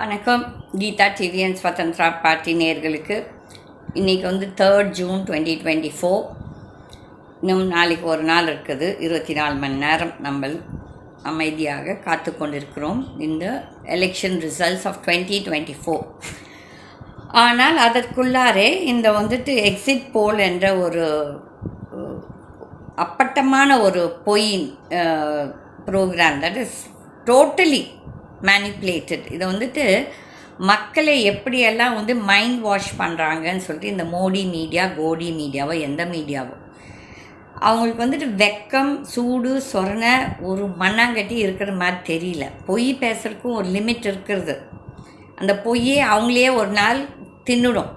வணக்கம். Geetha TVN ஸ்வதந்திரா party நேர்களுக்கு இன்றைக்கி வந்து third June twenty twenty four இன்னும் நாளைக்கு ஒரு நாள் இருக்குது. இருபத்தி நாலு மணி நேரம் நம்ம அமைதியாக காத்து கொண்டிருக்கிறோம். இந்த election results of twenty twenty four ஆனால் அதற்குள்ளாரே இந்த வந்துட்டு எக்ஸிட் போல் என்ற ஒரு அப்பட்டமான ஒரு பொய் program that is totally manipulated இதை வந்துட்டு மக்களை எப்படியெல்லாம் வந்து மைண்ட் வாஷ் பண்ணுறாங்கன்னு சொல்லிட்டு இந்த மோடி மீடியா கோடி மீடியாவோ எந்த மீடியாவோ அவங்களுக்கு வந்துட்டு வெக்கம் சூடு சொரணை ஒரு மண்ணாங்கட்டி இருக்கிற மாதிரி தெரியல. பொய் பேசுறதுக்கும் ஒரு லிமிட் இருக்கிறது. அந்த பொய்யே அவங்களே ஒரு நாள் தின்னுடும்.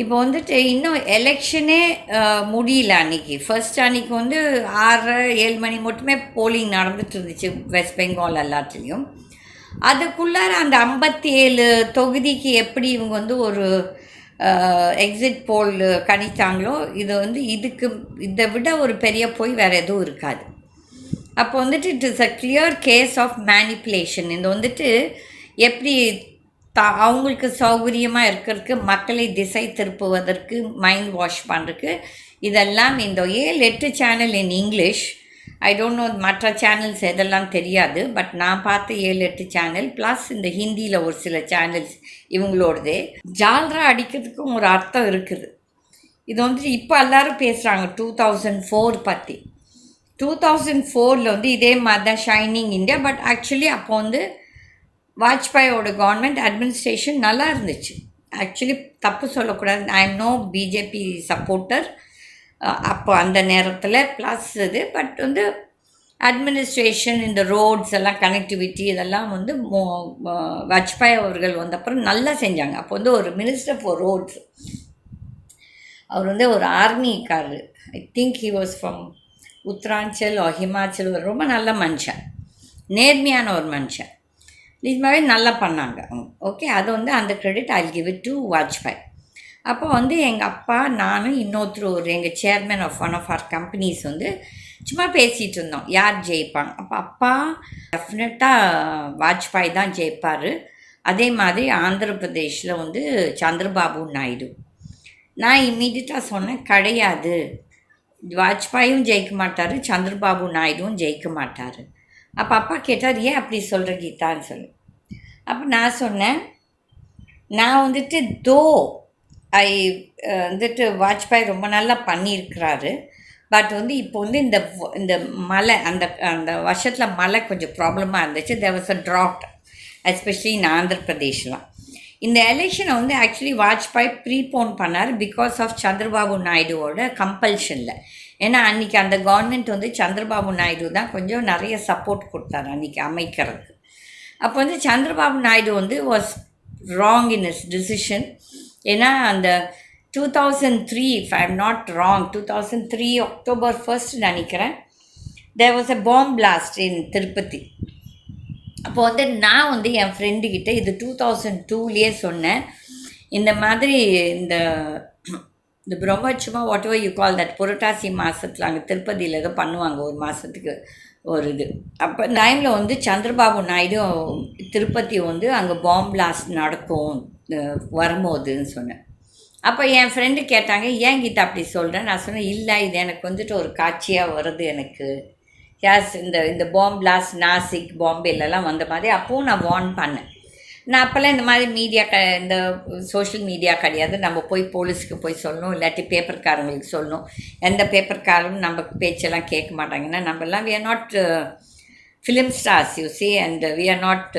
இப்போ வந்துட்டு இன்னும் எலெக்ஷனே முடியல அன்றைக்கி ஃபர்ஸ்ட் அன்றைக்கி வந்து ஆறரை ஏழு மணி மட்டுமே போலிங் நடந்துட்டு இருந்துச்சு வெஸ்ட் பெங்கால் எல்லாத்துலேயும். அதுக்குள்ளார அந்த ஐம்பத்தி ஏழு தொகுதிக்கு எப்படி இவங்க வந்து ஒரு எக்ஸிட் போல் கணித்தாங்களோ இது வந்து இதுக்கு இதை விட ஒரு பெரிய பொய் வேறு எதுவும் இருக்காது. அப்போ வந்துட்டு it is a clear case of manipulation இது வந்துட்டு எப்படி தா அவங்களுக்கு சௌகரியமாக இருக்கிறதுக்கு மக்களை திசை திருப்புவதற்கு மைண்ட் வாஷ் பண்ணுறதுக்கு இதெல்லாம் இந்த ஏழு எட்டு channel in English I don't know மற்ற சேனல்ஸ் எதெல்லாம் தெரியாது பட் நான் பார்த்த ஏழு எட்டு சேனல் ப்ளஸ் இந்த ஹிந்தியில் ஒரு சில சேனல்ஸ் இவங்களோடதே. ஜால்ரா அடிக்கிறதுக்கும் ஒரு அர்த்தம் இருக்குது. இது வந்துட்டு இப்போ எல்லாரும் பேசுகிறாங்க டூ தௌசண்ட் ஃபோர் பற்றி டூ தௌசண்ட் ஃபோரில் வந்து இதே மாதிரி தான் ஷைனிங் இந்தியா பட் ஆக்சுவலி அப்போ வந்து வாஜ்பாயோட கவர்மெண்ட் அட்மினிஸ்ட்ரேஷன் நல்லா இருந்துச்சு. ஆக்சுவலி தப்பு சொல்லக்கூடாது. I am no BJP supporter அப்போ அந்த நேரத்தில் ப்ளஸ் இது. பட் வந்து அட்மினிஸ்ட்ரேஷன் இந்த ரோட்ஸ் எல்லாம் கனெக்டிவிட்டி இதெல்லாம் வந்து மோ வாஜ்பாய் அவர்கள் வந்தப்புறம் நல்லா செஞ்சாங்க. அப்போ வந்து ஒரு மினிஸ்டர் ஃபார் ரோட்ஸ் அவர் வந்து ஒரு ஆர்மிக்காரர் I think he was from Uttaranchal Himachal ரொம்ப நல்ல மனுஷன். நேர்மையான ஒரு மனுஷன். இது மாதிரி நல்லா பண்ணாங்க. ஓகே அது வந்து அந்த credit I give it to Vajpayee அப்போ வந்து எங்கள் அப்பா நானும் இன்னொருத்தர் ஒரு எங்கள் chairman of one of our companies வந்து சும்மா பேசிகிட்டு இருந்தோம். யார் ஜெயிப்பாங்க? அப்போ அப்பா டெஃபினட்டாக வாஜ்பாய் தான் ஜெயிப்பார். அதே மாதிரி ஆந்திர பிரதேஷில் வந்து சந்திரபாபு நாயுடு. நான் இம்மீடியட்டாக சொன்னேன் கிடையாது. வாஜ்பாயும் ஜெயிக்க மாட்டார் சந்திரபாபு நாயுடுவும் ஜெயிக்க மாட்டார். அப்போ அப்பா கேட்டார் ஏன் அப்படி சொல்கிற கீதான்னு சொல்லி? அப்போ நான் சொன்னேன் நான் வந்துட்டு தோ ஐ வந்துட்டு வாஜ்பாய் ரொம்ப நல்லா பண்ணியிருக்கிறாரு. பட் வந்து இப்போ வந்து இந்த இந்த மழை அந்த அந்த வருஷத்தில் மழை கொஞ்சம் ப்ராப்ளமாக இருந்துச்சு. There was a drought especially in Andhra பிரதேஷ்லாம் இந்த எலெக்ஷனை வந்து ஆக்சுவலி வாஜ்பாய் ப்ரீபோன் பண்ணார் பிகாஸ் ஆஃப் சந்திரபாபு நாயுடுவோட கம்பல்ஷனில் ஏன்னா அன்றைக்கி அந்த கவர்மெண்ட் வந்து சந்திரபாபு நாயுடு தான் கொஞ்சம் நிறைய சப்போர்ட் கொடுத்தாரு அன்றைக்கி அமைக்கிறதுக்கு. அப்போ வந்து சந்திரபாபு நாயுடு வந்து was wrong in his decision ஏன்னா அந்த two thousand three if I am not wrong two thousand three October first நினைக்கிறேன் there was a bomb blast in Tirupati அப்போ வந்து நான் வந்து என் ஃப்ரெண்டுக்கிட்ட இது டூ தௌசண்ட் டூலேயே சொன்னேன். இந்த மாதிரி இந்த இந்த Brahmotsavam whatever you call that Purattasi மாதத்தில் அங்கே திருப்பதியில் ஏதோ பண்ணுவாங்க ஒரு மாதத்துக்கு ஒரு இது. அப்போ டைமில் வந்து சந்திரபாபு நாயுடு திருப்பதி வந்து அங்கே பாம் பிளாஸ்ட் நடக்கும் வரும்போதுன்னு சொன்னேன். அப்போ என் ஃப்ரெண்டு கேட்டாங்க ஏன் கீதா அப்படி சொல்கிறேன் நான் சொன்னேன் இல்லை இது எனக்கு வந்துட்டு ஒரு காட்சியாக வருது எனக்கு. யாஸ் இந்த இந்த பாம் பிளாஸ்ட் நாசிக் பாம்பேலலாம் வந்த மாதிரி அப்போவும் நான் வார்ன் பண்ணேன். நான் அப்போல்லாம் இந்த மாதிரி மீடியா க இந்த சோஷியல் மீடியா கிடையாது. நம்ம போய் போலீஸுக்கு போய் சொல்லணும் இல்லாட்டி பேப்பர்காரங்களுக்கு சொல்லணும். எந்த பேப்பர்காரும் நம்ம பேச்செல்லாம் கேட்க மாட்டாங்கன்னா நம்மலாம் we are not film stars you see and we are not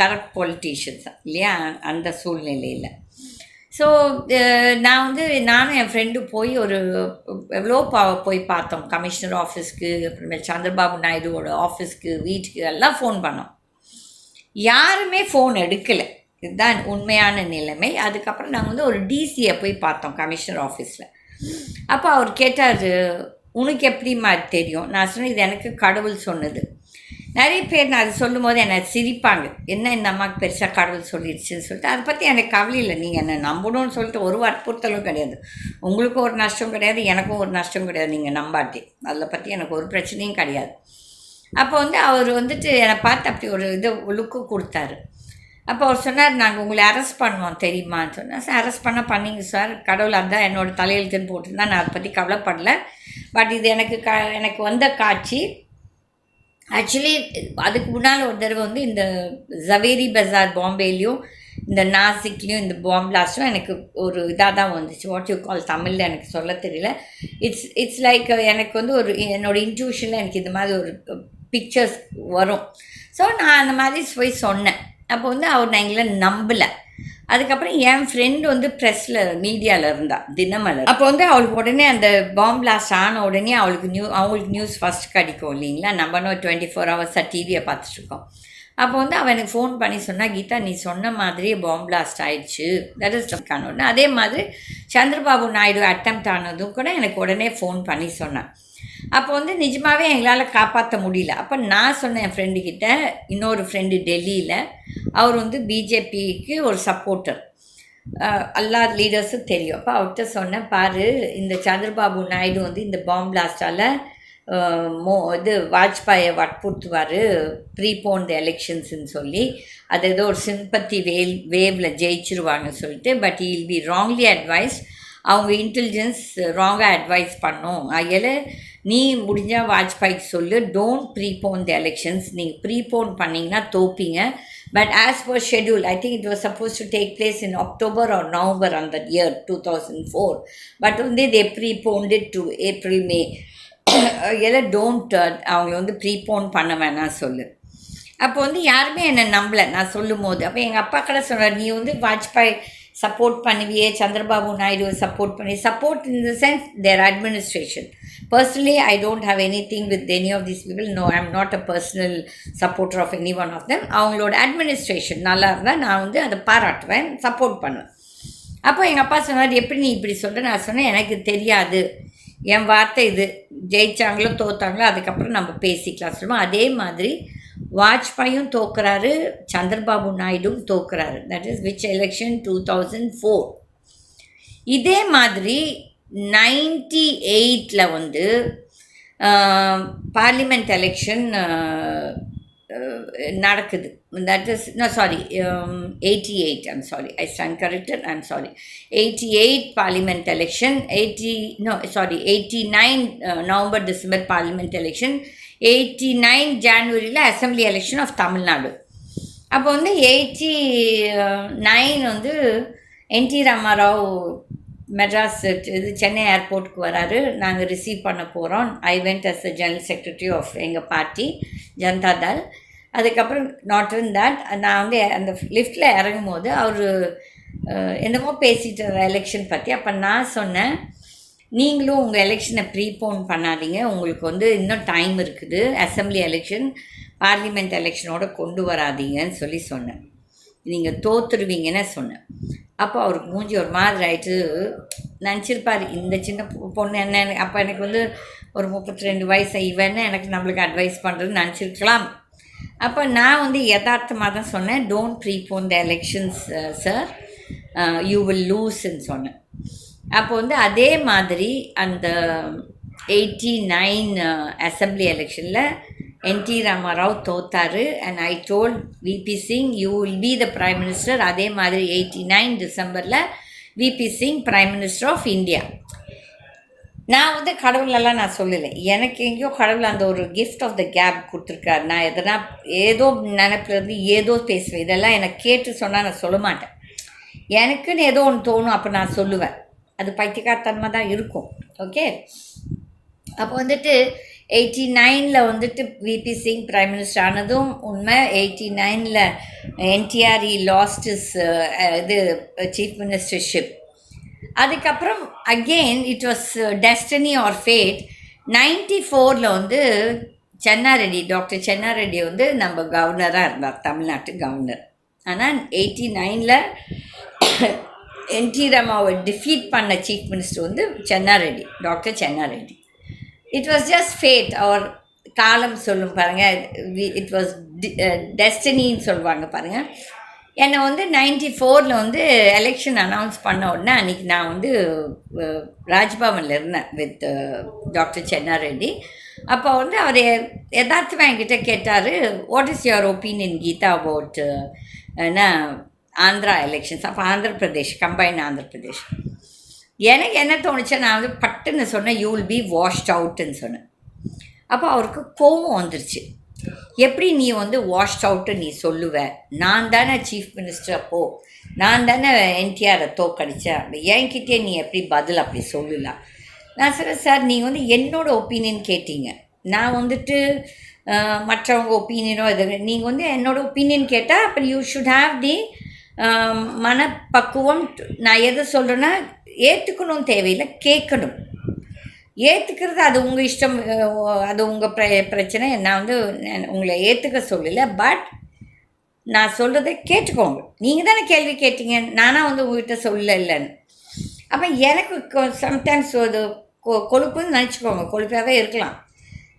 corrupt politicians இல்லையா? அந்த சூழ்நிலையில். ஸோ uh, நான் வந்து நானும் என் ஃப்ரெண்டு போய் ஒரு எவ்வளோ பா போய் பார்த்தோம். கமிஷனர் ஆஃபீஸ்க்கு அப்புறமேல் சந்திரபாபு நாயுடுவோட ஆஃபீஸ்க்கு வீட்டுக்கு எல்லாம் ஃபோன் பண்ணோம். யாருமே ஃபோன் எடுக்கலை. இதுதான் உண்மையான நிலைமை. அதுக்கப்புறம் நாங்கள் வந்து ஒரு டிசியை போய் பார்த்தோம் கமிஷனர் ஆஃபீஸில் அப்போ அவர் கேட்டார் உனக்கு எப்படிம்மா தெரியும்? நான் சொன்னேன் இது எனக்கு கடவுள் சொன்னது. நிறைய பேர் நான் அது சொல்லும்போது என்னை சிரிப்பாங்க. என்ன இந்த அம்மாவுக்கு பெருசாக கடவுள் சொல்லிடுச்சுன்னு சொல்லிட்டு? அதை பற்றி எனக்கு கவலை இல்லை. நீங்கள் என்னை நம்பணும்னு சொல்லிட்டு ஒரு வற்புறுத்தலும் கிடையாது. உங்களுக்கும் ஒரு நஷ்டம் கிடையாது எனக்கும் ஒரு நஷ்டம் கிடையாது. நீங்கள் நம்பாட்டி அதில் பற்றி எனக்கு ஒரு பிரச்சனையும் கிடையாது. அப்போ வந்து அவர் வந்துட்டு என்னை பார்த்து அப்படி ஒரு இது லுக்கு கொடுத்தாரு. அப்போ அவர் சொன்னார் நாங்கள் உங்களை அரெஸ்ட் பண்ணுவோம் தெரியுமான்னு சொன்னேன் சார் அரெஸ்ட் பண்ணால் பண்ணீங்க சார். கடவுள் அதான் என்னோடய தலையெழுத்துன்னு போட்டிருந்தா நான் அதை பற்றி கவலைப்படல. பட் இது எனக்கு க எனக்கு வந்த காட்சி. ஆக்சுவலி அதுக்கு முன்னால் ஒரு தடவை வந்து இந்த ஜவேரி பஜார் பாம்பேலையும் இந்த நாசிக்லேயும் இந்த பாம் பிளாஸ்ட்டும் எனக்கு ஒரு இதாக தான் வந்துச்சு. வாட் யூ கால் தமிழில் எனக்கு சொல்ல தெரியல. இட்ஸ் இட்ஸ் லைக் எனக்கு வந்து ஒரு என்னோட இன்ட்யூஷனில் எனக்கு இந்த மாதிரி ஒரு பிக்சர்ஸ் வரும். ஸோ நான் அந்த மாதிரி போய் சொன்னேன். அப்போ வந்து அவர் நான் எங்களை நம்பலை. அதுக்கப்புறம் என் ஃப்ரெண்டு வந்து ப்ரெஸ்ஸில் மீடியாவில் இருந்தா தினமலர். அப்போ வந்து அவளுக்கு உடனே அந்த பாம் பிளாஸ்ட் ஆன உடனே அவளுக்கு நியூ அவங்களுக்கு நியூஸ் ஃபஸ்ட் கிடைக்கும் இல்லைங்களா? நம்ம இன்னும் டுவெண்ட்டி ஃபோர் ஹவர்ஸாக டிவியை பார்த்துட்ருக்கோம் அப்போ வந்து அவன் எனக்கு ஃபோன் பண்ணி சொன்னா கீதா நீ சொன்ன மாதிரியே பாம் பிளாஸ்ட் ஆயிடுச்சு. தட் இஸ் அதே மாதிரி சந்திரபாபு நாயுடு அட்டம் ஆனதும் கூட எனக்கு உடனே ஃபோன் பண்ணி சொன்னான். அப்போ வந்து நிஜமாகவே எங்களால் காப்பாற்ற முடியல. அப்போ நான் சொன்னேன் என் ஃப்ரெண்டுக்கிட்ட இன்னொரு ஃப்ரெண்டு டெல்லியில் அவர் வந்து பிஜேபிக்கு ஒரு சப்போர்ட்டர் எல்லா லீடர்ஸும் தெரியும். அப்போ அவர்கிட்ட சொன்னேன் பாரு இந்த சந்திரபாபு நாயுடு வந்து இந்த பாம் பிளாஸ்டால் மோ இது வாஜ்பாயை வற்புறுத்துவார் ப்ரீ போன் த எலெக்ஷன்ஸ்ன்னு சொல்லி. அது ஏதோ ஒரு சிம்பத்தி வேல் வேவில் ஜெயிச்சிருவாங்கன்னு சொல்லிட்டு but I B wrongly advise அவங்க இன்டெலிஜென்ஸ் ராங்காக அட்வைஸ் பண்ணோம். அதில் நீ முடிஞ்சால் வாஜ்பாய்க்கு சொல்லு. டோன்ட் ப்ரீபோன் த எலெக்ஷன்ஸ் நீங்கள் ப்ரீபோன் பண்ணிங்கன்னா தோப்பீங்க. But as per schedule I think it was suppose to take place in October or November அந்த year two thousand four but வந்து தே ப்ரீபோன்டு டு ஏப்ரல் மே எல்லாம் டோன்ட் அவங்கள வந்து prepone பண்ண வேணாம் சொல்லு. அப்போ வந்து யாருமே என்னை நம்பலை. நான் சொல்லும் போது அப்போ எங்கள் அப்பா கடை சொன்னார் நீ வந்து வாஜ்பாய் சப்போர்ட் பண்ணுவியே சந்திரபாபு நாயுடு சப்போர்ட் பண்ணி support in the sense their administration personally I don't have any thing with any of these people no I am not a personal supporter of any one of them அவங்களோட administration நல்லா இருந்தால் நான் வந்து அதை பாராட்டுவேன் support பண்ணுவேன். அப்போ எங்கள் அப்பா சொன்னார் எப்படி நீ இப்படி சொல்கிற நான் சொன்னேன் எனக்கு தெரியாது. என் வார்த்தை இது. ஜெயிச்சாங்களோ தோத்தாங்களோ அதுக்கப்புறம் நம்ம பேசிக்கலாம் சொல்லுவோம் அதே மாதிரி வாஜ்பாயும் தோக்குறாரு சந்திரபாபு நாயுடும் தோக்குறாரு. That is which election two thousand four இதே மாதிரி நைன்டி எயிட்டில் வந்து பார்லிமெண்ட் எலெக்ஷன் நடக்குது. That is no sorry eighty eight I'm sorry I stand corrected I'm sorry eighty eight parliament election eighty no sorry eighty nine November December parliament election eighty nine ஜான்வரியில் assembly election of Tamil Nadu அப்போ வந்து eighty nine வந்து என்டி ராமாராவ் மெட்ராஸ் இது சென்னை ஏர்போர்ட்டுக்கு வராரு. நாங்கள் receive பண்ண போகிறோம் I went as the general secretary of எங்கள் பார்ட்டி ஜனதா தள் அதுக்கப்புறம் நாட் இன் தட் நான் வந்து அந்த லிஃப்ட்டில் இறங்கும் போது அவர் என்னமோ பேசிட்டு எலெக்ஷன் பற்றி அப்போ நான் சொன்னேன் நீங்களும் உங்கள் எலெக்ஷனை ப்ரீபோன் பண்ணாதீங்க. உங்களுக்கு வந்து இன்னும் டைம் இருக்குது. அசம்பிளி எலெக்ஷன் பார்லிமெண்ட் எலெக்ஷனோட கொண்டு வராதீங்கன்னு சொல்லி சொன்னேன். நீங்கள் தோத்துருவீங்கன்னு சொன்னேன். அப்போ அவருக்கு மூஞ்சி ஒரு மாதிரி ஆயிட்டு நினச்சிருப்பார் இந்த சின்ன பொண்ணு என்ன அப்போ எனக்கு வந்து ஒரு முப்பத்தி ரெண்டு வயசு இவன்னு எனக்கு நம்மளுக்கு அட்வைஸ் பண்ணுறதுன்னு நினச்சிருக்கலாம். அப்போ நான் வந்து யதார்த்தமாக தான் சொன்னேன். Don't prepone the elections sir you will லூஸ்ன்னு சொன்னேன். அப்போ வந்து அதே மாதிரி அந்த எயிட்டி நைன் அசம்பிளி எலெக்ஷனில் N T Rama Rao தோத்தாரு. And I told VP Singh you will be the prime minister அதே மாதிரி எயிட்டி நைன் டிசம்பரில் VP Singh prime minister of India நான் வந்து கடவுளெல்லாம் நான் சொல்லலை. எனக்கு எங்கேயோ கடவுள் அந்த ஒரு கிஃப்ட் ஆஃப் த கேப் கொடுத்துருக்காரு. நான் எதனா ஏதோ நினப்பிலேருந்து ஏதோ பேசுவேன். இதெல்லாம் எனக்கு கேட்டு சொன்னால் நான் சொல்ல மாட்டேன். எனக்குன்னு ஏதோ ஒன்று தோணும் அப்போ நான் சொல்லுவேன். அது பைத்தியக்காரத்தன்மை தான் இருக்கும். ஓகே அப்போ வந்துட்டு எயிட்டி நைனில் வந்துட்டு விபி சிங் ப்ரைம் மினிஸ்டர் ஆனதும் உண்மை. எயிட்டி நைனில் என்டிஆர் இ லாஸ்ட் இஸ் இது uh, சீஃப் மினிஸ்டர்ஷிப் அதுக்கப்புறம் again it was destiny or fate ninety ஃபோரில் வந்து சென்னாரெட்டி டாக்டர் சென்னாரெட்டி வந்து நம்ம கவர்னராக இருந்தார் தமிழ்நாட்டு கவர்னர் ஆனால் எயிட்டி நைனில் என்டி ரமாவை டிஃபீட் பண்ண சீஃப் மினிஸ்டர் வந்து Chenna Reddy doctor Chenna Reddy it was just fate அவர் காலம் சொல்லும் பாருங்கள் இட் வாஸ் டெஸ்டினின்னு சொல்லுவாங்க பாருங்கள் என்னை வந்து நைன்டி ஃபோரில் வந்து எலெக்ஷன் அனௌன்ஸ் பண்ண உடனே அன்றைக்கி நான் வந்து ராஜ்பவனில் இருந்தேன் வித் டாக்டர் சென்னா ரெட்டி அப்போ வந்து அவர் எதார்த்தமாக என்கிட்ட கேட்டார் what is your opinion Geetha about என்ன ஆந்திரா எலெக்ஷன்ஸ் அப்போ ஆந்திர பிரதேஷ் கம்பைன் ஆந்திர பிரதேஷ் எனக்கு என்ன தோணுச்சு நான் வந்து பட்டுன்னு சொன்னேன் யூ வில் பி வாஷ்ட் அவுட்டுன்னு சொன்னேன். அப்போ அவருக்கு கோவம் வந்துருச்சு. எப்படி நீ வந்து வாஷ்ட் அவுட்டு நீ சொல்லுவ? நான் தானே சீஃப் மினிஸ்டர் அப்போ? நான் தானே என்டிஆரை தோக்கடித்தேன் அப்படி. என்கிட்டே நீ எப்படி பதில் அப்படி சொல்லலாம் நான் சொல்கிறேன் சார் நீங்கள் வந்து என்னோடய ஒப்பீனியன் கேட்டீங்க. நான் வந்துட்டு மற்றவங்க ஒப்பீனியனோ இது நீங்கள் வந்து என்னோடய ஒப்பீனியன் கேட்டால் அப்போ யூ ஷுட் ஹாவ் தி மனப்பக்குவம் நான் எதை சொல்கிறேன்னா ஏற்றுக்கணும் தேவையில்லை கேட்கணும். ஏற்றுக்கிறது அது உங்கள் இஷ்டம் அது உங்கள் பிர பிரச்சனை. நான் வந்து உங்களை ஏற்றுக்க சொல்லலை பட் நான் சொல்கிறத கேட்டுக்கோங்க. நீங்கள் தானே கேள்வி கேட்டீங்க நானாக வந்து உங்ககிட்ட சொல்லலைன்னு. அப்போ எனக்கு சம்டைம்ஸ் அது கொ- கொழுப்புன்னு நினச்சிக்கோங்க கொழுப்பாகவே இருக்கலாம்.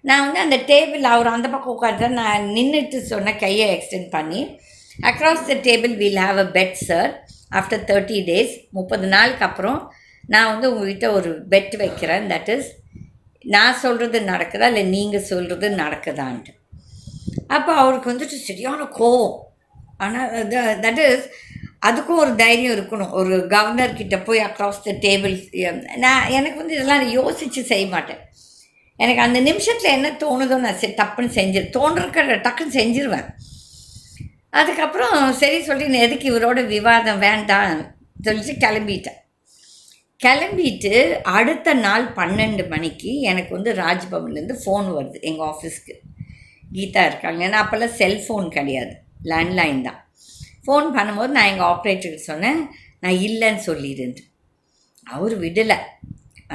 நான் வந்து அந்த டேபிள் அவர் அந்த பக்கம் உட்காந்து நான் நின்றுட்டு சொன்ன கையை எக்ஸ்டெண்ட் பண்ணி across the table will have a bet sir after thirty days முப்பது நாளுக்கு அப்புறம் நான் வந்து உங்ககிட்ட ஒரு பெட் வைக்கிறேன். தட் இஸ் நான் சொல்கிறது நடக்குதா? இல்லை நீங்கள் சொல்கிறது நடக்குதான்ட்டு. அப்போ அவருக்கு வந்துட்டு சரியான கோவம். ஆனால் தட் இஸ் அதுக்கும் ஒரு தைரியம் இருக்கணும். ஒரு கவர்னர் கிட்ட போய் அக்ராஸ் த டேபிள் நான் எனக்கு வந்து இதெல்லாம் யோசித்து செய்ய மாட்டேன். எனக்கு அந்த நிமிஷத்தில் என்ன தோணுதோ நான் தப்புன்னு செஞ்சு தோன்றிருக்கிற டக்குன்னு செஞ்சிருவேன். அதுக்கப்புறம் சரி சொல்லி எதுக்கு இவரோட விவாதம் வேண்டாம் சொல்லிட்டு கிளம்பிட்டேன். கிளம்பிட்டு அடுத்த நாள் பன்னெண்டு மணிக்கு எனக்கு வந்து ராஜ்பவன்லேருந்து ஃபோன் வருது எங்கள் ஆஃபீஸ்க்கு கீதா இருக்காங்க. ஏன்னா அப்போல்லாம் செல்ஃபோன் கிடையாது. லேண்ட்லைன் தான். ஃபோன் பண்ணும்போது நான் எங்கள் ஆப்ரேட்டருக்கு சொன்னேன் நான் இல்லைன்னு சொல்லிடுன்னு அவர் விடலை.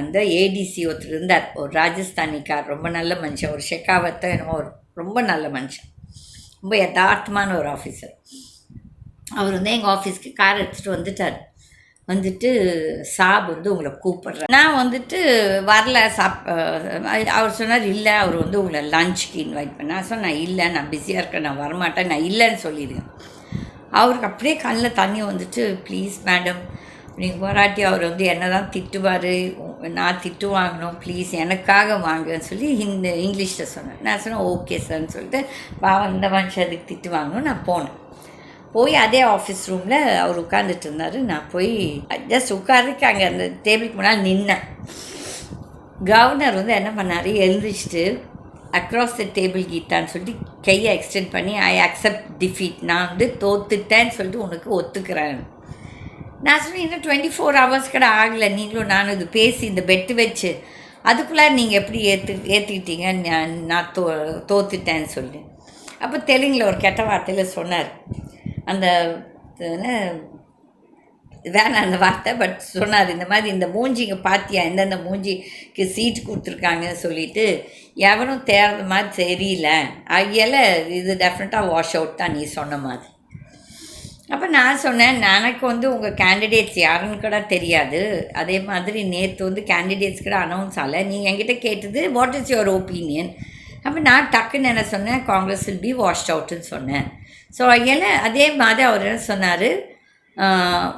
அந்த ஏடிசி ஒருத்தர் இருந்தார். ஒரு ராஜஸ்தானிக்கார் ரொம்ப நல்ல மனுஷன். ஒரு ஷெக்காவத்தை என்னமோ ஒரு ரொம்ப நல்ல மனுஷன். ரொம்ப யதார்த்தமான ஒரு ஆஃபீஸர் அவர் வந்து எங்கள் ஆஃபீஸ்க்கு கார் எடுத்துகிட்டு வந்துட்டார். வந்துட்டு சாப் வந்து உங்களை கூப்பிடுறேன் நான் வந்துட்டு வரல சாப் அவர் சொன்னார் இல்லை அவர் வந்து உங்களை லஞ்சுக்கு இன்வைட் பண்ண. நான் இல்லை நான் பிஸியாக இருக்கேன் நான் வரமாட்டேன் நான் இல்லைன்னு சொல்லிடுவேன் அவருக்கு அப்படியே கண்ணில் தண்ணி வந்துட்டு ப்ளீஸ் மேடம் நீங்கள் போராட்டி அவர் வந்து என்ன தான் திட்டுவார் நான் திட்டு வாங்கணும் ப்ளீஸ் எனக்காக வாங்குன்னு சொல்லி ஹிந்தி இங்கிலீஷில் சொன்னேன் நான் சொன்னேன் ஓகே சார்னு சொல்லிட்டு பாவம் இந்த மனுஷன் அதுக்கு திட்டு வாங்கணும். நான் போனேன். போய் அதே ஆஃபீஸ் ரூமில் அவர் உட்காந்துட்டு இருந்தார். நான் போய் ஜஸ்ட் உட்காந்துக்கு அங்கே அந்த டேபிளுக்கு முன்னால் நின்னேன். கவர்னர் வந்து என்ன பண்ணார்? எழுந்திரிச்சிட்டு அக்ராஸ் த டேபிள் கீதான்னு சொல்லிட்டு கையை எக்ஸ்டெண்ட் பண்ணி ஐ அக்செப்ட் டிஃபீட் நான் வந்து தோத்துட்டேன்னு சொல்லிட்டு உனக்கு ஒத்துக்கிறேன். நான் சொன்னேன் இன்னும் டுவெண்ட்டி ஃபோர் ஹவர்ஸ் கூட ஆகலை. நீங்களும் நானும் இது பேசி இந்த பெட்டு வச்சு அதுக்குள்ளே நீங்கள் எப்படி ஏற்று ஏற்றுக்கிட்டீங்க நான் நான் தோ தோத்துட்டேன்னு சொல்லி. அப்போ தெலுங்கில் ஒரு கெட்ட வார்த்தையில் சொன்னார். அந்த என்ன? வேணாம் அந்த வார்த்தை பட் சொன்னார் இந்த மாதிரி இந்த மூஞ்சிங்க பார்த்தியா எந்தெந்த மூஞ்சிக்கு சீட்டு கொடுத்துருக்காங்கன்னு சொல்லிட்டு எவனும் தேர்ந்த மாதிரி தெரியல. ஆகியால இது டெஃபினட்டாக வாஷ் அவுட் தான் நீ சொன்ன மாதிரி. அப்போ நான் சொன்னேன் எனக்கு வந்து உங்கள் கேண்டிடேட்ஸ் யாருன்னு கூட தெரியாது. அதே மாதிரி நேற்று வந்து கேண்டிடேட்ஸ் கூட அனௌன்ஸ் ஆகலை. நீ என்கிட்ட கேட்டது வாட் இஸ் யுவர் ஒப்பீனியன் அப்போ நான் டக்குன்னு என்ன சொன்னேன் காங்கிரஸ் வில் பி வாஷ்ட் அவுட்டுன்னு சொன்னேன். ஸோ ஏன்னா அதே மாதிரி அவர் என்ன சொன்னார்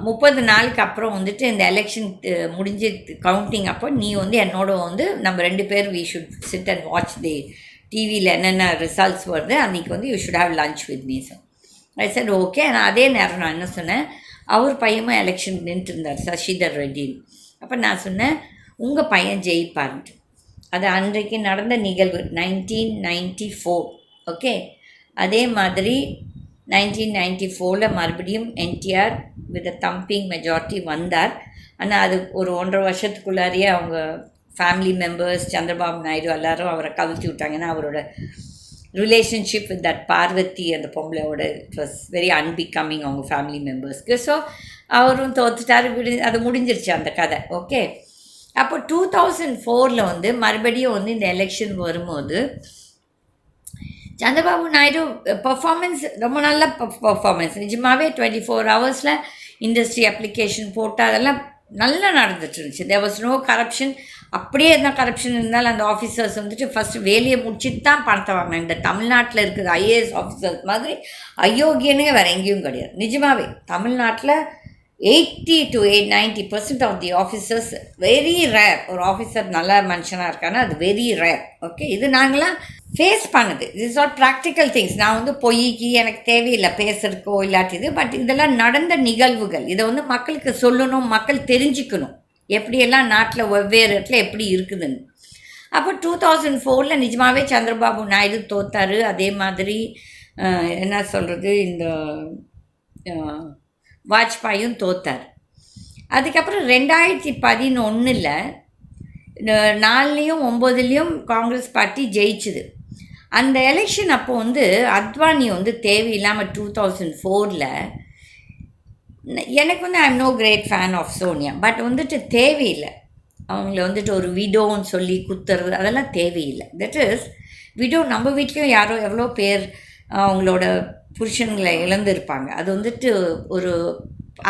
முப்பது நாளுக்கு அப்புறம் வந்துட்டு இந்த எலெக்ஷன் முடிஞ்சு கவுண்டிங் அப்போ நீ வந்து என்னோட வந்து நம்ம ரெண்டு பேர் we should sit and watch the டிவியில் என்னென்ன ரிசல்ட்ஸ் வருது அன்றைக்கி வந்து you should have lunch with me sir I said okay நான் அதே நேரம் நான் என்ன சொன்னேன்? அவர் பையனும் எலெக்ஷன் நின்றுட்டு இருந்தார் சசிதர் ரெட்டின்னு அப்போ நான் சொன்னேன் உங்கள் பையன் ஜெயிப்பார்ன்ட்டு. அது அன்றைக்கு நடந்த நிகழ்வு நைன்டீன் நைன்டி ஃபோர் ஓகே அதே மாதிரி நைன்டீன் நைன்டி ஃபோரில் மறுபடியும் என்டிஆர் வித் தம்பிங் மெஜாரிட்டி வந்தார். ஆனால் அது ஒரு ஒன்றரை வருஷத்துக்குள்ளாரியே அவங்க ஃபேமிலி மெம்பர்ஸ் சந்திரபாபு நாயுடு எல்லாரும் அவரை கவிழ்த்தி விட்டாங்க ஏன்னா அவரோட ரிலேஷன்ஷிப் வித் தட் பார்வதி அந்த பொம்பளையோட இட் வாஸ் வெரி அன்பிகமிங் அவங்க ஃபேமிலி மெம்பர்ஸ்க்கு ஸோ அவரும் தோத்துட்டாரு விடு அது முடிஞ்சிருச்சு அந்த கதை. ஓகே அப்போ டூ தௌசண்ட் ஃபோரில் வந்து மறுபடியும் வந்து இந்த எலெக்ஷன் வரும்போது சந்திரபாபு நாயுடு பர்ஃபார்மன்ஸ் ரொம்ப நல்ல பர்ஃபார்மன்ஸ் நிஜமாகவே டுவெண்ட்டி ஃபோர் ஹவர்ஸில் இண்டஸ்ட்ரி அப்ளிகேஷன் போட்டு அதெல்லாம் நல்லா நடந்துட்டு இருந்துச்சு தேர் வாஸ் நோ கரப்ஷன் அப்படியே என்ன கரப்ஷன் இருந்தாலும் அந்த ஆஃபீஸர்ஸ் வந்துட்டு ஃபஸ்ட்டு வேலையை முடிச்சுட்டு தான் பணத்தை வாங்கினேன் இந்த தமிழ்நாட்டில் இருக்கிற ஐஏஎஸ் ஆஃபீஸர்ஸ் மாதிரி அயோக்கியனுங்க வேறு எங்கேயும் கிடையாது. நிஜமாகவே தமிழ்நாட்டில் eighty to eight ninety percent of the officers very rare ஒரு ஆஃபீஸர் நல்ல மனுஷனாக இருக்கான்னா அது வெரி ரேர் ஓகே இது நாங்களாம் ஃபேஸ் பண்ணுது. இஸ் ஆல் ப்ராக்டிக்கல் திங்ஸ் நான் வந்து பொய்க்கு எனக்கு தேவையில்லை பேசுறதுக்கோ இல்லாட்டி இது பட் இதெல்லாம் நடந்த நிகழ்வுகள். இதை வந்து மக்களுக்கு சொல்லணும் மக்கள் தெரிஞ்சுக்கணும். எப்படியெல்லாம் நாட்டில் வெவ்வேறு இடத்துல எப்படி இருக்குதுன்னு. அப்போ டூ தௌசண்ட் ஃபோரில் நிஜமாகவே சந்திரபாபு நாயுடு தோத்தாரு. அதே மாதிரி என்ன சொல்கிறது இந்த வாஜ்பாயும் தோத்தார். அதுக்கப்புறம் ரெண்டாயிரத்தி பதினொன்றில் நாலுலேயும் ஒம்போதுலேயும் காங்கிரஸ் பார்ட்டி ஜெயிச்சுது. அந்த எலெக்ஷன் அப்போ வந்து அத்வானி வந்து தேவையில்லாமல் டூ தௌசண்ட் ஃபோரில் எனக்கு வந்து I'm no great fan of Sonia but வந்துட்டு தேவையில்லை. அவங்கள வந்துட்டு ஒரு விடோன்னு சொல்லி குத்துறது அதெல்லாம் தேவையில்லை. தட் இஸ் விடோ நம்ம வீட்லேயும் யாரோ எவ்வளோ பேர் அவங்களோட புருஷன்களை இழந்திருப்பாங்க. அது வந்துட்டு ஒரு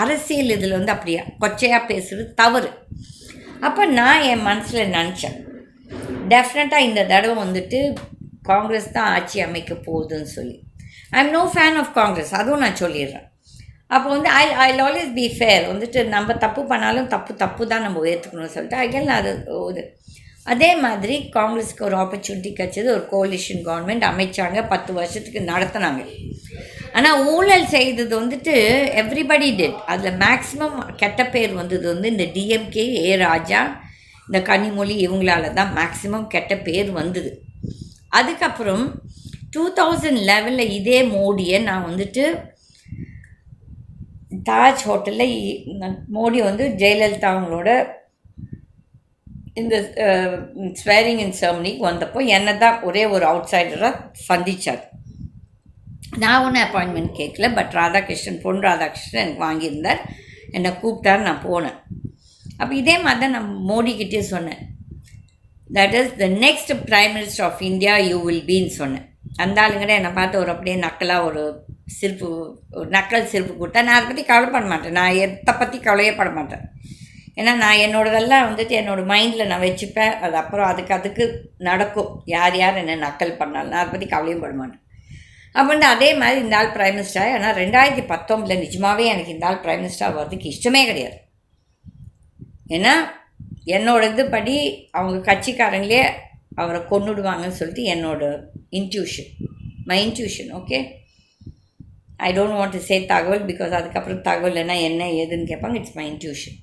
அரசியல் இதில் வந்து அப்படியா கொச்சையாக பேசுகிறது தவறு. அப்போ நான் என் மனசில் நினச்சேன் டெஃபினட்டாக இந்த தடவை வந்துட்டு காங்கிரஸ் தான் ஆட்சி அமைக்க போகுதுன்னு சொல்லி. I am no fan of Congress அதுவும் நான் சொல்லிடுறேன். அப்போ வந்து I I always be fair வந்துட்டு நம்ம தப்பு பண்ணாலும் தப்பு தப்பு தான் நம்ம ஏற்றுக்கணும்னு சொல்லிட்டு ஐகல் அது இது. அதே மாதிரி காங்கிரஸுக்கு ஒரு ஆப்பர்ச்சுனிட்டி கிடச்சது ஒரு கோலிஷன் கவர்மெண்ட் அமைச்சாங்க பத்து வருஷத்துக்கு நடத்தினாங்க. ஆனால் ஊழல் செய்தது வந்துட்டு எவ்ரிபடி டிட் அதில் மேக்ஸிமம் கெட்ட பேர் வந்தது வந்து இந்த டிஎம்கே ஏ ராஜா இந்த கனிமொழி இவங்களால தான் மேக்ஸிமம் கெட்ட பேர் வந்தது. அதுக்கப்புறம் டூ தௌசண்ட் லெவலில் இதே மோடியை நான் வந்துட்டு தாஜ் ஹோட்டலில் மோடி வந்து ஜெயலலிதா அவங்களோட இந்த ஸ்வேரிங் இன் செர்மனிக்கு வந்தப்போ என்னை தான் ஒரே ஒரு அவுட் சைடராக சந்திச்சார். நான் ஒன்றும் அப்பாயின்மெண்ட் கேட்கல பட் ராதாகிருஷ்ணன் பொன் ராதாகிருஷ்ணன் எனக்கு வாங்கியிருந்தார். என்னை கூப்பிட்டார் நான் போனேன். அப்போ இதே மாதிரி தான் நான் மோடிக்கிட்டே சொன்னேன். That is the next prime minister of India you will பீன்னு சொன்னேன். அந்த ஆளுங்கட என்னை பார்த்து ஒரு அப்படியே நக்கலாக ஒரு சிரிப்பு ஒரு நக்கல் சிரிப்பு கொடுத்தா நான் அதை பற்றி கவலைப்பட மாட்டேன். நான் எதை பற்றி கவலையே பட மாட்டேன். ஏன்னா நான் என்னோடதெல்லாம் வந்துட்டு என்னோடய மைண்டில் நான் வச்சுப்பேன். அது அப்புறம் அதுக்கு அதுக்கு நடக்கும். யார் யார் என்ன நக்கல் பண்ணாலும் நான் அதை பற்றி கவலையும் பட மாட்டேன். அப்போ வந்து அதே மாதிரி இந்த ஆள் பிரைம் மினிஸ்டர் ஆனால் ரெண்டாயிரத்தி பத்தொம்பதில் நிஜமாகவே எனக்கு இந்த ஆள் பிரைம் மினிஸ்டர் வர்றதுக்கு இஷ்டமே கிடையாது. ஏன்னா என்னோட இது படி அவங்க கட்சிக்காரங்களே அவரை கொண்டுடுவாங்கன்னு சொல்லிட்டு என்னோட intuition my intuition okay I don't want to say தகவல் பிகாஸ் அதுக்கப்புறம் தகவல்னா என்ன ஏதுன்னு கேட்பாங்க இட்ஸ் மை இன்ட்யூஷன்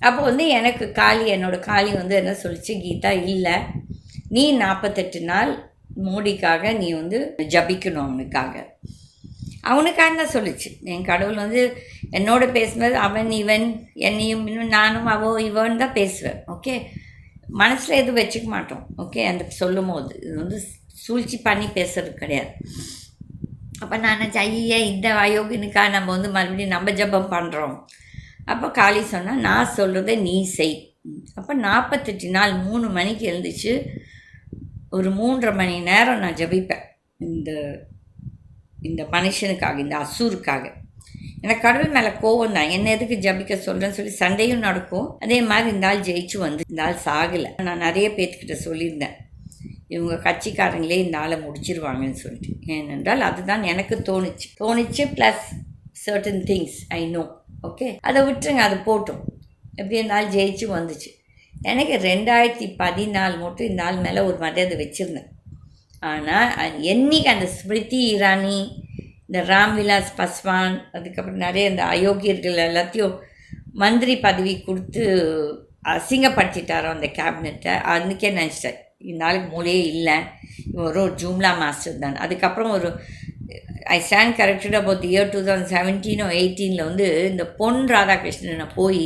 அப்போ வந்து எனக்கு காளி என்னோடய காளி வந்து என்ன சொல்லிச்சு கீதா இல்லை நீ நாற்பத்தெட்டு நாள் மோடிக்காக நீ வந்து ஜபிக்கணும் அவனுக்காக. அவனுக்காக தான் சொல்லிச்சு. என் கடவுள் வந்து என்னோட பேசும்போது அவன் இவன் என்னையும் இன்னும் நானும் அவோ இவன் தான் பேசுவேன். ஓகே? மனசில் எதுவும் வச்சுக்க மாட்டோம். ஓகே? அந்த சொல்லும் போது இது வந்து சூழ்ச்சி பண்ணி பேசுறது கிடையாது. அப்போ நான் நினச்சேன் ஐயா இந்த அயோகினுக்காக நம்ம வந்து மறுபடியும் நம்ம ஜபம் பண்ணுறோம் அப்போ காளி சொன்னால் நான் சொல்கிறத நீ செய். அப்போ நாற்பத்தெட்டு நாள் மூணு மணிக்கு எழுந்துச்சு ஒரு மூன்றரை மணி நேரம் நான் ஜபிப்பேன். இந்த இந்த மனுஷனுக்காக இந்த அசூருக்காக. எனக்கு கடவுள் மேலே கோவம் தான். என்ன எதுக்கு ஜபிக்க சொல்கிறேன்னு சொல்லி சண்டையும் நடக்கும். அதே மாதிரி இந்த ஆள் ஜெயிச்சு வந்து இந்த ஆள் சாகலை. நான் நிறைய பேர்த்துக்கிட்ட சொல்லியிருந்தேன். இவங்க கட்சிக்காரங்களே இந்த ஆளை முடிச்சிருவாங்கன்னு சொல்லிட்டு. ஏனென்றால் அதுதான் எனக்கு தோணுச்சு. தோணுச்சு plus certain things I know okay அதை விட்டுருங்க அது போட்டோம். எப்படி இருந்தாலும் ஜெயிச்சு வந்துச்சு. எனக்கு ரெண்டாயிரத்தி பதினாலு மட்டும் இந்த நாள் மேலே ஒரு மரியாதை வச்சுருந்தேன். ஆனால் என்னைக்கு அந்த ஸ்மிருதி இரானி இந்த ராம்விலாஸ் பஸ்வான் அதுக்கப்புறம் நிறைய இந்த அயோக்கியர்கள் எல்லாத்தையும் மந்திரி பதவி கொடுத்து அசிங்கப்படுத்திட்டாரோ அந்த கேபினெட்டை அன்றைக்கே நினச்சிட்டேன். இந்த நாளைக்கு மூலையே இல்லை. ஒரு ஜூம்லா மாஸ்டர் தான். அதுக்கப்புறம் ஒரு I stand corrected about year two thousand செவன்டீனோ எயிட்டீனில் வந்து இந்த பொன் ராதாகிருஷ்ணனை போய்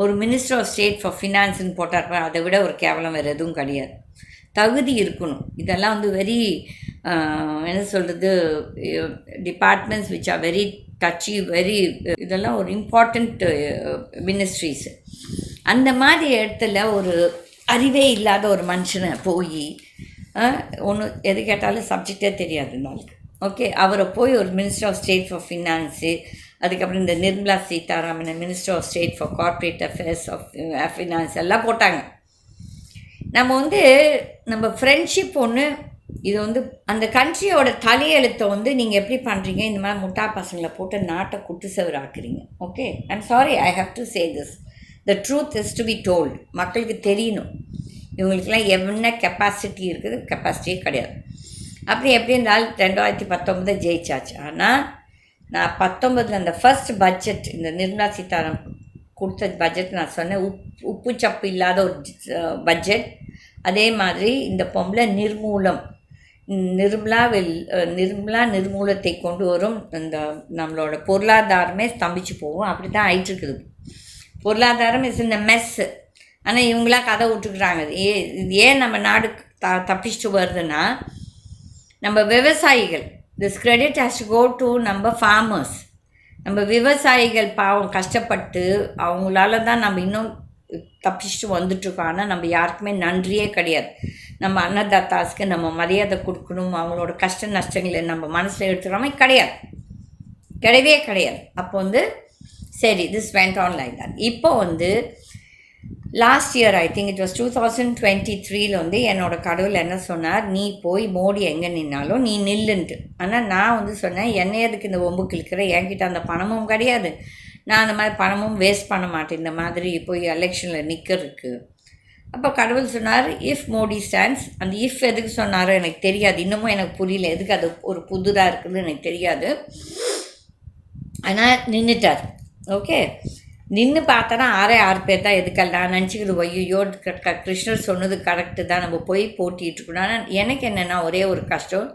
ஒரு மினிஸ்டர் ஆஃப் ஸ்டேட் ஃபார் ஃபினான்ஸ்னு போட்டார் அதை விட ஒரு கேவலம் வேறு எதுவும் கிடையாது. தகுதி இருக்கணும். இதெல்லாம் வந்து வெரி என்ன சொல்கிறது departments which are very touchy very இதெல்லாம் ஒரு இம்பார்ட்டண்ட் மினிஸ்ட்ரிஸ் அந்த மாதிரி இடத்துல ஒரு அறிவே இல்லாத ஒரு மனுஷனை போய் ஒன்று எது கேட்டாலும் சப்ஜெக்டே தெரியாது நாளுக்கு. ஓகே அவரை போய் ஒரு minister of state for finance அதுக்கப்புறம் இந்த Nirmala Sitharaman minister of state for corporate affairs of finance எல்லாம் போட்டாங்க. நம்ம வந்து நம்ம ஃப்ரெண்ட்ஷிப் ஒன்று இது வந்து அந்த கண்ட்ரியோட தலையெழுத்தை வந்து நீங்கள் எப்படி பண்ணுறீங்க இந்த மாதிரி முட்டா பசங்களை போட்டு நாட்டை குட்டு ஆக்குறீங்க okay I'm sorry I have to say this the truth is to be told மக்களுக்கு தெரியணும். இவங்களுக்கெல்லாம் என்ன கெப்பாசிட்டி இருக்குது? கெப்பாசிட்டியே கிடையாது. அப்படி எப்படி இருந்தாலும் ரெண்டாயிரத்தி பத்தொம்பது ஜெயிச்சாச்சு. ஆனால் நான் பத்தொம்பதில் அந்த ஃபர்ஸ்ட் பட்ஜெட் இந்த நிர்மலா சீதாராம் கொடுத்த பட்ஜெட் நான் சொன்னேன். உப் உப்பு சப்பு இல்லாத ஒரு பட்ஜெட் அதே மாதிரி இந்த பொம்பளை நிர்மூலம் நிர்மலா வெல் நிர்மலா நிர்மூலத்தை கொண்டு வரும் இந்த நம்மளோட பொருளாதாரமே ஸ்தம்பிச்சு போகும். அப்படி தான் ஆயிட்டுருக்குது. பொருளாதாரம் இஸ் இந்த மெஸ்ஸு ஆனால் இவங்களா கதை விட்டுக்கிறாங்க. ஏ இது ஏன் நம்ம நாடு த தப்பிச்சுட்டு வருதுன்னா நம்ம விவசாயிகள் this credit has to go to நம்ம ஃபார்மர்ஸ் நம்ம விவசாயிகள் பாவம் கஷ்டப்பட்டு அவங்களால தான் நம்ம இன்னும் தப்பிச்சுட்டு வந்துட்டுருக்கோம். ஆனால் நம்ம யாருக்குமே நன்றியே கிடையாது. நம்ம அன்னதாத்தாஸ்க்கு நம்ம மரியாதை கொடுக்கணும். அவங்களோட கஷ்ட நஷ்டங்களை நம்ம மனசில் எடுத்துக்கிறோமே கிடையாது. கிடையவே கிடையாது. அப்போ வந்து சரி திஸ் வெண்ட் ஆன் லைக் தான் இப்போ வந்து last year I think it was two thousand twenty த்ரீல வந்து என்னோட கடவுள் என்ன சொன்னார்? நீ போய் மோடி எங்கே நின்னாலும் நீ நில்லுன்ட்டு. ஆனால் நான் வந்து சொன்னேன் என்ன எதுக்கு இந்த ஒம்பு கிழக்கிற? என்கிட்ட அந்த பணமும் கிடையாது. நான் அந்த மாதிரி பணமும் வேஸ்ட் பண்ண மாட்டேன். இந்த மாதிரி போய் எலெக்ஷனில் நிற்கிறதுக்கு அப்போ கடவுள் சொன்னார் இஃப் மோடி ஸ்டாண்ட்ஸ் அந்த இஃப் எதுக்கு சொன்னாரோ எனக்கு தெரியாது. இன்னமும் எனக்கு புரியல எதுக்கு அது ஒரு புதுதாக இருக்குதுன்னு எனக்கு தெரியாது. ஆனால் நின்றுட்டார் ஓகே நின்று பார்த்தோன்னா ஆறே ஆறு பேர் தான் எதுக்கல் நான் நினச்சிக்கிது ஐயோ கிருஷ்ணர் சொன்னது கரெக்டு தான். நம்ம போய் போட்டிகிட்ருக்கணும் ஆனால் எனக்கு என்னென்னா ஒரே ஒரு கஷ்டம்.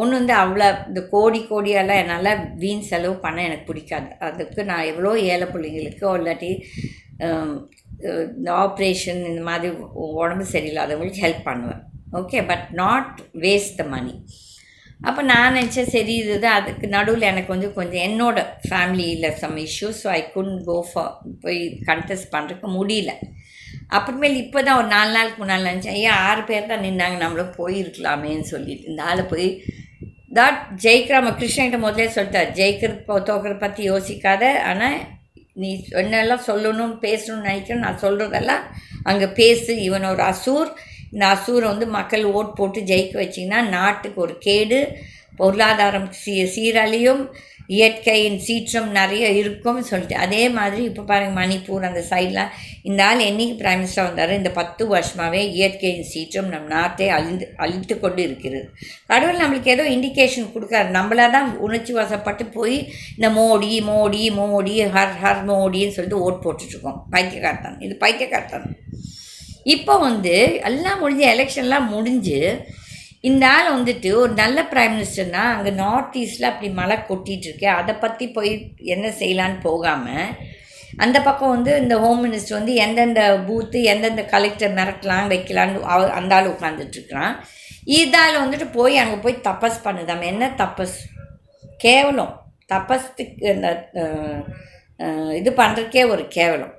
ஒன்று வந்து அவ்வளோ இந்த கோடி கோடியெல்லாம் என்னால் வீண் செலவு பண்ண எனக்கு பிடிக்காது. அதுக்கு நான் எவ்வளோ ஏழை பிள்ளைங்களுக்கோ இல்லாட்டி இந்த ஆப்ரேஷன் இந்த மாதிரி உடம்பு சரியில்லாதவங்களுக்கு ஹெல்ப் பண்ணுவேன். Okay but not waste the money அப்போ நான் நினச்சேன் சரி இதுதான். அதுக்கு நடுவில் எனக்கு வந்து கொஞ்சம் என்னோட ஃபேமிலியில் some issues so I Kuhar go for போய் கண்டெஸ்ட் பண்ணுறதுக்கு முடியல. அப்புறமேல் இப்போ தான் ஒரு நாலு நாளுக்கு முன்னால் நினச்சேன் ஐயா ஆறு பேர் தான் நின்னாங்க நம்மளும் போயிருக்கலாமேன்னு சொல்லிட்டு. இந்த ஆளை போய் தாட் ஜெயிக்கிறாம கிருஷ்ணகிட்ட முதலே சொல்லிட்டார் ஜெயிக்கிற தோக்கிற பற்றி யோசிக்காத. ஆனால் நீ என்னெல்லாம் சொல்லணும் பேசணும்னு நினைக்கிறேன் நான் சொல்கிறதெல்லாம் அங்கே பேசு. இவன் ஒரு அசூர். இந்த அசூரை வந்து மக்கள் ஓட் போட்டு ஜெயிக்க வச்சிங்கன்னா நாட்டுக்கு ஒரு கேடு. பொருளாதாரம் சீ சீரழியும். இயற்கையின் சீற்றம் நிறைய இருக்கும்னு சொல்லிட்டு. அதே மாதிரி இப்போ பாருங்கள் மணிப்பூர் அந்த சைட்லாம் இந்த ஆள் என்னைக்கு பிரைம் மினிஸ்டர் வந்தார்? இந்த பத்து வருஷமாகவே இயற்கையின் சீற்றம் நம் நாட்டை அழிந்து அழித்து கொண்டு இருக்கிறது கடவுள் நம்மளுக்கு ஏதோ இண்டிகேஷன் கொடுக்காரு. நம்மளாக தான் உணர்ச்சி வசப்பட்டு போய் இந்த மோடி மோடி மோடி ஹர் ஹர் மோடின்னு சொல்லிட்டு ஓட் போட்டுட்ருக்கோம் பைத்தியக்காரத்தான் இது பைத்தியக்காரத்தான் இப்போ வந்து எல்லாம் முடிஞ்சு எலெக்ஷன்லாம் முடிஞ்சு இந்த ஆள் வந்துட்டு ஒரு நல்ல ப்ரைம் மினிஸ்டர்னால் அங்கே நார்த் ஈஸ்டில் அப்படி மழை கொட்டிகிட்ருக்கு அதை பற்றி போய் என்ன செய்யலான்னு போகாமல் அந்த பக்கம் வந்து இந்த ஹோம் மினிஸ்டர் வந்து எந்தெந்த பூத்து எந்தெந்த கலெக்டர் மிரட்டலாம் வைக்கலான்னு அவ அந்த ஆள் உட்காந்துட்ருக்குறான் இதால் வந்துட்டு போய் அங்கே போய் தப்பஸ் பண்ணுதாம் என்ன தப்பஸ் கேவலம். தப்பஸ்துக்கு இந்த இது பண்ணுறதுக்கே ஒரு கேவலம்.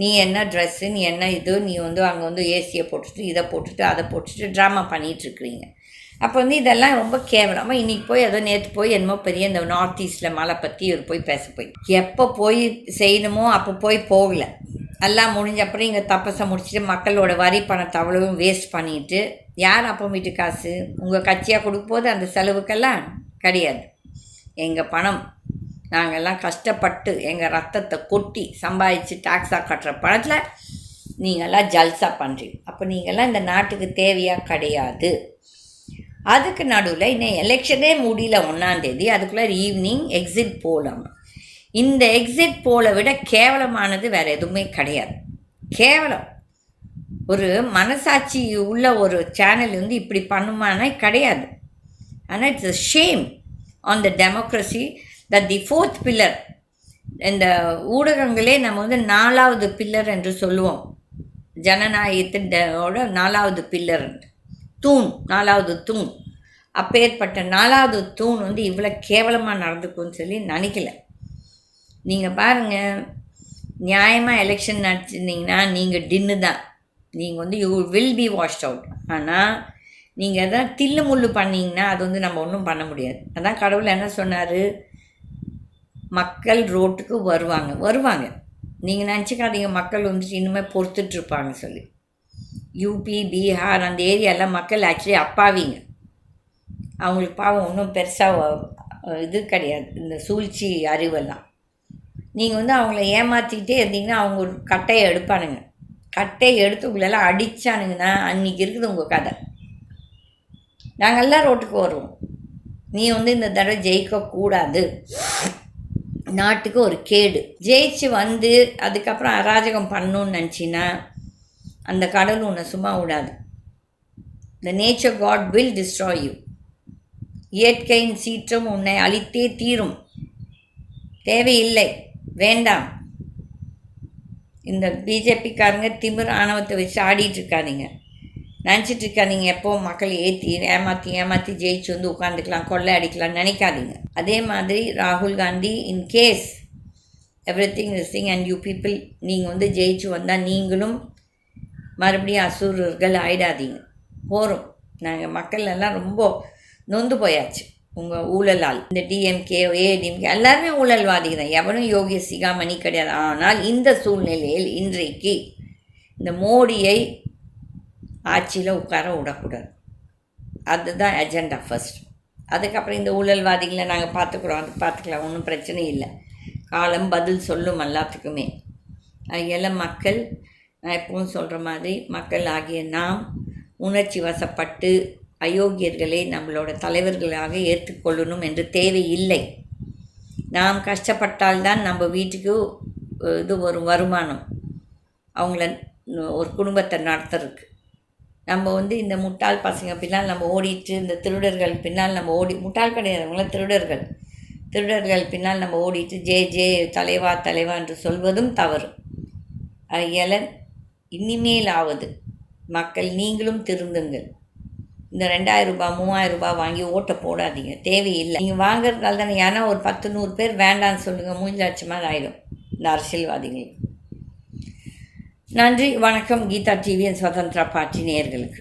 நீ என்ன ட்ரெஸ்ஸு நீ என்ன இது நீ வந்து அங்கே வந்து ஏசியை போட்டுட்டு இதை போட்டுட்டு அதை போட்டுட்டு ட்ராமா பண்ணிகிட்ருக்குறீங்க அப்போ வந்து இதெல்லாம் ரொம்ப கேவலமாக இன்றைக்கி போய் ஏதோ நேற்று போய் என்னமோ பெரிய இந்த நார்த் ஈஸ்டில் மழை பற்றி இவர் போய் பேச போய். எப்போ போய் செய்யணுமோ அப்போ போய் போகல. எல்லாம் முடிஞ்ச அப்புறம் இங்கே தப்பசை முடிச்சுட்டு மக்களோட வரி பணத்தை அவ்வளவும் வேஸ்ட் பண்ணிட்டு யார் அப்போ வீட்டு காசு? உங்கள் கட்சியாக கொடுக்கும்போது போது அந்த செலவுக்கெல்லாம்? கிடையாது. எங்கள் பணம் நாங்கள்லாம் கஷ்டப்பட்டு எங்கள் ரத்தத்தை கொட்டி சம்பாதிச்சு டாக்ஸாக கட்டுற பணத்தில் நீங்கள்லாம் ஜல்சா பண்ணுறீங்க அப்போ நீங்கள்லாம் இந்த நாட்டுக்கு தேவையாக கிடையாது. அதுக்கு நடுவில் இன்னும் எலெக்ஷனே முடியல ஒன்றாந்தேதி அதுக்குள்ளே ஈவினிங் எக்ஸிட் போலாம் இந்த எக்ஸிட் போலை விட கேவலமானது வேறு எதுவுமே கிடையாது. கேவலம். ஒரு மனசாட்சி உள்ள ஒரு சேனல் வந்து இப்படி பண்ணுமானா கிடையாது. ஆனால் it's a shame on the democracy the the fourth pillar இந்த ஊடகங்களே நம்ம வந்து நாலாவது பில்லர் என்று சொல்லுவோம். ஜனநாயகத்தோட நாலாவது பில்லர் தூண் நாலாவது தூண். அப்பேற்பட்ட நாலாவது தூண் வந்து இவ்வளோ கேவலமாக நடந்துக்கும்னு சொல்லி நினைக்கல. நீங்கள் பாருங்கள் நியாயமாக எலெக்ஷன் நடிச்சிருந்தீங்கன்னா நீங்கள் டின்னு தான். நீங்கள் வந்து you will be washed out ஆனால் நீங்கள் எதாவது தில்லு முள்ளு பண்ணிங்கன்னா அது வந்து நம்ம ஒன்றும் பண்ண முடியாது. அதான் கடவுள் என்ன சொன்னார்? மக்கள் ரோட்டுக்கு வருவாங்க. வருவாங்க. நீங்கள் நினச்சிக்காதீங்க மக்கள் வந்துட்டு இனிமேல் பொறுத்துட்ருப்பாங்க சொல்லி. யூபி பீகார் அந்த ஏரியாலாம் மக்கள் ஆக்சுவலி அப்பாவிங்க. அவங்களுக்கு பாவம் ஒன்றும் பெருசாக இது கிடையாது. இந்த சூழ்ச்சி அறிவெல்லாம். நீங்கள் வந்து அவங்கள ஏமாற்றிக்கிட்டே இருந்தீங்கன்னா அவங்க ஒரு கட்டையை எடுப்பானுங்க. கட்டையை எடுத்து உங்களெல்லாம் அடித்தானுங்கன்னா அன்றைக்கி இருக்குது உங்கள் கதை. நாங்கள்லாம் ரோட்டுக்கு வருவோம். நீ வந்து இந்த தடவை ஜெயிக்கக்கூடாது. நாட்டுக்கு ஒரு கேடு. ஜெயிச்சு வந்து அதுக்கப்புறம் அராஜகம் பண்ணணும்னு நினச்சின்னா அந்த கடவுள் உன்னை சும்மா விடாது. The nature god will destroy you இயற்கையின் சீற்றம் உன்னை அழித்தே தீரும். தேவையில்லை. வேண்டாம். இந்த பிஜேபிக்காரங்க திமிர் ஆணவத்தை வச்சு ஆடிட்டு இருக்காதீங்க. நினச்சிட்ருக்கா நீங்கள் எப்போவும் மக்கள் ஏற்றி ஏமாற்றி ஏமாற்றி ஜெயிச்சு வந்து உட்காந்துக்கலாம் கொள்ளை அடிக்கலாம்னு நினைக்காதீங்க. அதே மாதிரி ராகுல் Gandhi in case everything is thing and you people நீங்கள் வந்து ஜெயிச்சு வந்தால் நீங்களும் மறுபடியும் அசூரர்கள் ஆயிடாதீங்க. போகிறோம் நாங்கள் மக்கள் எல்லாம் ரொம்ப நொந்து போயாச்சு. உங்கள் ஊழலால். இந்த டிஎம்கே ஏடிஎம்கே எல்லாருமே ஊழல்வாதி தான். எவனும் யோகி சிகாமணி கிடையாது. ஆனால் இந்த சூழ்நிலையில் இன்றைக்கு இந்த மோடியை ஆட்சியில் உட்கார விடக்கூடாது. அதுதான் அஜெண்டா ஃபர்ஸ்ட் அதுக்கப்புறம் இந்த ஊழல்வாதிகளை நாங்கள் பார்த்துக்குறோம். அது பார்த்துக்கலாம். ஒன்றும் பிரச்சனை இல்லை. காலம் பதில் சொல்லும் எல்லாத்துக்குமே. அதெல்லாம் மக்கள் நான் எப்பவும் சொல்கிற மாதிரி மக்கள் ஆகிய நாம் உணர்ச்சி வசப்பட்டு அயோக்கியர்களை நம்மளோட தலைவர்களாக ஏற்றுக்கொள்ளணும் என்று தேவையில்லை நாம் கஷ்டப்பட்டால்தான் நம்ம வீட்டுக்கு இது ஒரு வருமானம். அவங்கள ஒரு குடும்பத்தை நடத்துறதுக்கு. நம்ம வந்து இந்த முட்டாள் பசங்க பின்னால் நம்ம ஓடிட்டு இந்த திருடர்கள் பின்னால் நம்ம ஓடி முட்டாள் கிடையாதவங்கள திருடர்கள். திருடர்கள் பின்னால் நம்ம ஓடிட்டு ஜே ஜே தலைவா தலைவா என்று சொல்வதும் தவறு. ஆகையால் இனிமேலாவது மக்கள் நீங்களும் திருந்துங்கள். இந்த ரெண்டாயிரம் ரூபாய் மூவாயிரம் ரூபாய் வாங்கி ஓட்ட போடாதீங்க. தேவையில்லை. நீங்கள் வாங்குறதுனால தானே ஏன்னா ஒரு பத்து நூறு பேர் வேண்டான்னு சொல்லுங்கள் மூஞ்சாட்சி மாதிரி ஆகிடும் இந்த அரசியல்வாதிகளுக்கு நன்றி வணக்கம். கீதா டிவியின் சுதந்திர பார்ட்டி நேயர்களுக்கு.